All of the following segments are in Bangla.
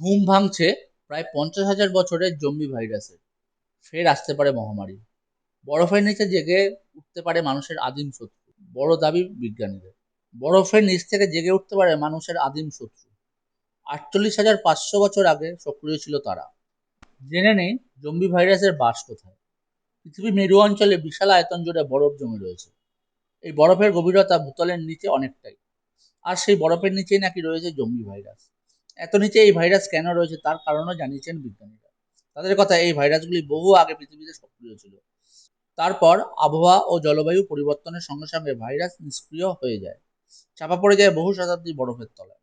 ঘুম ভাঙছে প্রায় পঞ্চাশ হাজার বছরের জম্বি ভাইরাসের। ফের আসতে পারে মহামারী। বরফের নিচে জেগে উঠতে পারে মানুষের আদিম শত্রু। বড় দাবি বিজ্ঞানীদের। বরফের নিচ থেকে জেগে উঠতে পারে মানুষের আদিম শত্রু। আটচল্লিশ হাজার পাঁচশো বছর আগে সক্রিয় ছিল তারা। জেনে নেই জম্বি ভাইরাসের বাস কোথায়। পৃথিবীর মেরু অঞ্চলে বিশাল আয়তন জুড়ে বরফ জমে রয়েছে। এই বরফের গভীরতা ভূতলের নিচে অনেকটাই। আর সেই বরফের নিচেই নাকি রয়েছে জম্বি ভাইরাস। এত নিচে এই ভাইরাস কেন রয়েছে তার কারণও জানিয়েছেন বিজ্ঞানীরা। তাদের কথা, এই ভাইরাসগুলি বহু আগে পৃথিবীতে সক্রিয় ছিল। তারপর আবহাওয়া ও জলবায়ু পরিবর্তনের সঙ্গে সঙ্গে ভাইরাস নিষ্ক্রিয় হয়ে যায়। চাপা পড়ে যায় বহু শতাব্দী বরফের তলায়।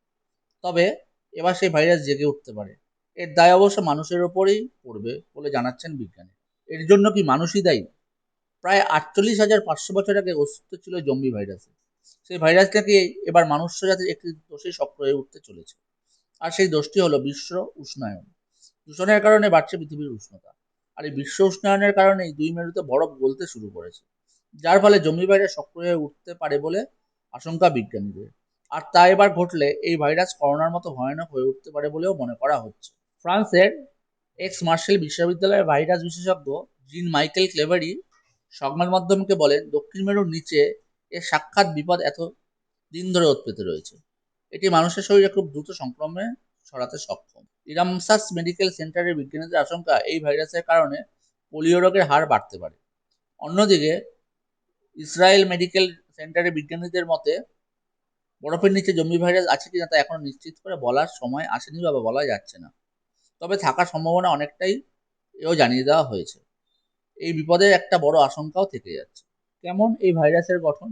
তবে এবার সেই ভাইরাস জেগে উঠতে পারে। এর দায় অবশ্য মানুষের ওপরেই পড়বে বলে জানাচ্ছেন বিজ্ঞানী এর জন্য কি মানুষই দায়ী? প্রায় আটচল্লিশ হাজার পাঁচশো বছর আগে অস্তিত্ব ছিল জম্বি ভাইরাসের সেই ভাইরাসটাকে এবার মানুষ জাতির একটি দোষে সক্রিয় হয়ে উঠতে চলেছে? আর সেই দোষটি হলো বিশ্ব উষ্ণায়ন। দূষণের কারণে বাড়ছে পৃথিবীর উষ্ণতা। আর এই বিশ্ব উষ্ণায়নের কারণেই দুই মেরুতে বরফ গলতে শুরু করেছে। যার ফলে জমি বাইরে সক্রিয় উঠতে পারে বলে আশঙ্কা বিজ্ঞানীদের। আর তা এবার ঘটলে এই ভাইরাস করোনার মতো ভয়ানক হয়ে উঠতে পারে বলেও মনে করা হচ্ছে। ফ্রান্সের এক্স মার্শেল বিশ্ববিদ্যালয়ের ভাইরাস বিশেষজ্ঞ জিন মাইকেল ক্লেভারি সংবাদ মাধ্যমকে বলেন, দক্ষিণ মেরুর নিচে এর সাক্ষাৎ বিপদ এত দিন ধরে উৎপেতে রয়েছে। এটি মানুষের শরীরে খুব দ্রুত সংক্রমণে ছড়াতে সক্ষম। ইরামসাস মেডিকেল সেন্টারের বিজ্ঞানীদের আশঙ্কা এই ভাইরাসের কারণে পোলিও রোগের হার বাড়তে পারে। অন্যদিকে, ইসরায়েল মেডিকেল সেন্টারের বিজ্ঞানীদের মতে, বরফের নিচে জম্বি ভাইরাস আছে কিনা তা এখনও নিশ্চিত করে বলার সময় আসেনি বা বলা যাচ্ছে না। তবে থাকার সম্ভাবনা অনেকটাই এও জানিয়ে দেওয়া হয়েছে। এই বিপদের একটা বড় আশঙ্কাও থেকে যাচ্ছে। কেমন এই ভাইরাসের গঠন?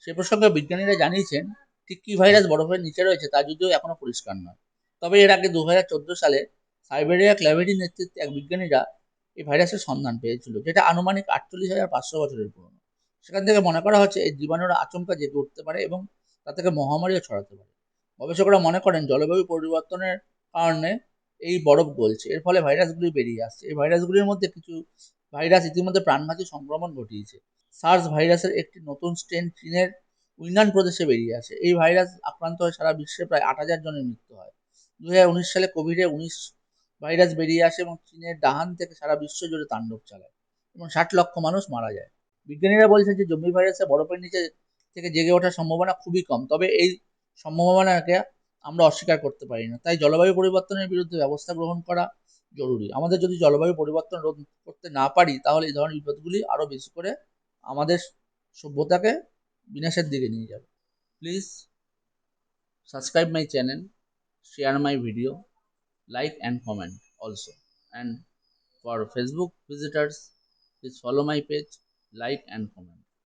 সে প্রসঙ্গে বিজ্ঞানীরা জানিয়েছেন ঠিক কী ভাইরাস বরফের নিচে রয়েছে তা যদিও এখনও পরিষ্কার নয়। তবে এর আগে দু হাজার চোদ্দ সালে সাইবেরিয়া ক্ল্যাভেরি নেতৃত্বে এক বিজ্ঞানীরা এই ভাইরাসের সন্ধান পেয়েছিল, যেটা আনুমানিক আটচল্লিশ হাজার পাঁচশো বছরের পুরনো। সেখান থেকে মনে করা হচ্ছে এই জীবাণুরা আচমকা জেগে উঠতে পারে এবং তা থেকে মহামারীও ছড়াতে পারে। গবেষকরা মনে করেন জলবায়ু পরিবর্তনের কারণে এই বরফ গলছে, এর ফলে ভাইরাসগুলি বেরিয়ে আসছে। এই ভাইরাসগুলির মধ্যে কিছু ভাইরাস ইতিমধ্যে প্রাণঘাতী সংক্রমণ ঘটিয়েছে। সার্স ভাইরাসের একটি নতুন স্ট্রেন চীনের উইনান প্রদেশে বেরিয়ে আসে। এই ভাইরাস আক্রান্ত হয়ে সারা বিশ্বে প্রায় আট হাজার জনের মৃত্যু হয়। দু সালে কোভিডে উনিশ ভাইরাস বেরিয়ে আসে এবং চীনের ডাহান থেকে সারা বিশ্ব জুড়ে তাণ্ডব চালায় এবং ষাট লক্ষ মানুষ মারা যায়। বিজ্ঞানীরা বলছেন যে জম্বি ভাইরাসে বরফের নিচে থেকে জেগে ওঠার সম্ভাবনা খুবই কম, তবে এই সম্ভাবনাকে আমরা অস্বীকার করতে পারি না। তাই জলবায়ু পরিবর্তনের বিরুদ্ধে ব্যবস্থা গ্রহণ করা জরুরি। আমাদের যদি জলবায়ু পরিবর্তন রোধ করতে না পারি, তাহলে এই ধরনের বিপদগুলি আরও বেশি করে আমাদের সভ্যতাকে বিনাশের দিকে নিয়ে যাবে। Please subscribe my channel share my video like and comment also and for Facebook visitors please follow my page like and comment